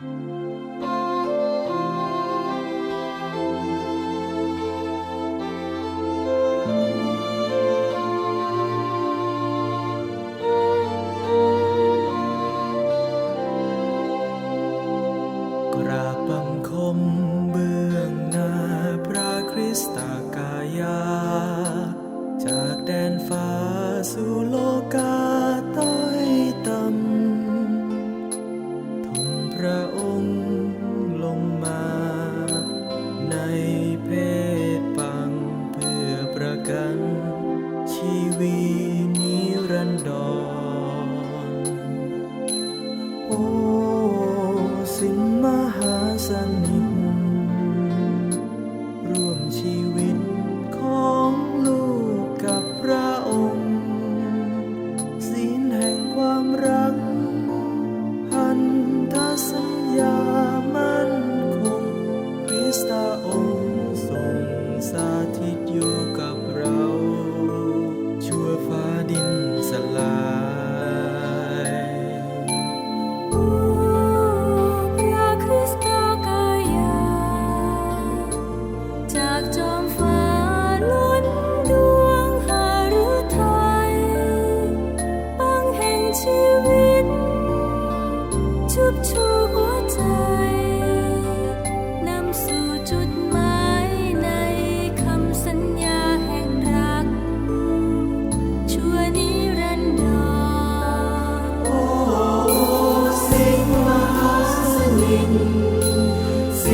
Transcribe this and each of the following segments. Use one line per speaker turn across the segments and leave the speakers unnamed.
Thank you. กัน ชีวีนี้รันดร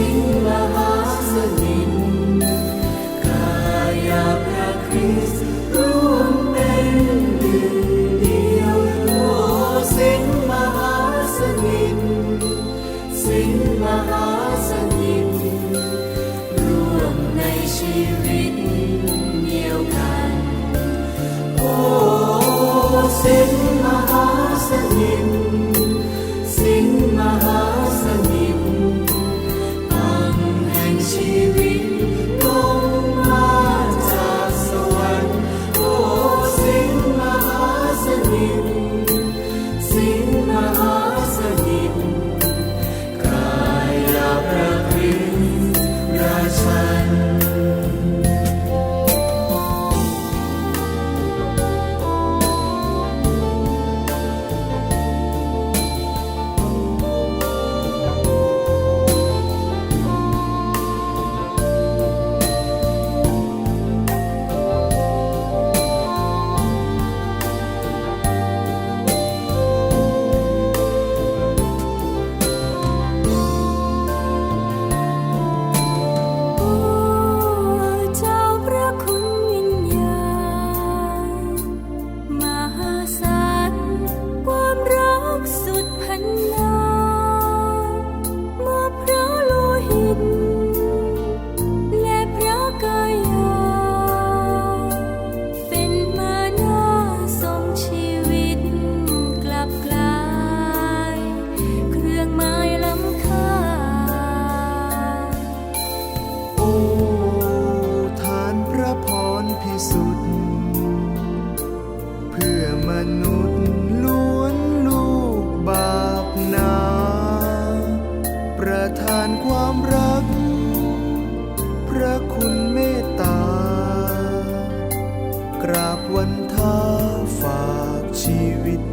You.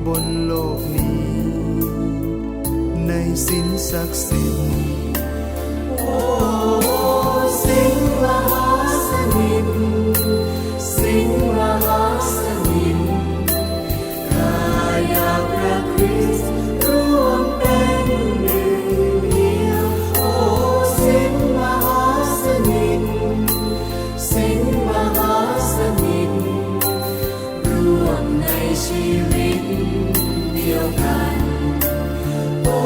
บนโล
กนี้ ในสินศักดิ์
สิทธิ์โอ้สิ่งหา ในชีวิต
เดียวกั
น
โอ้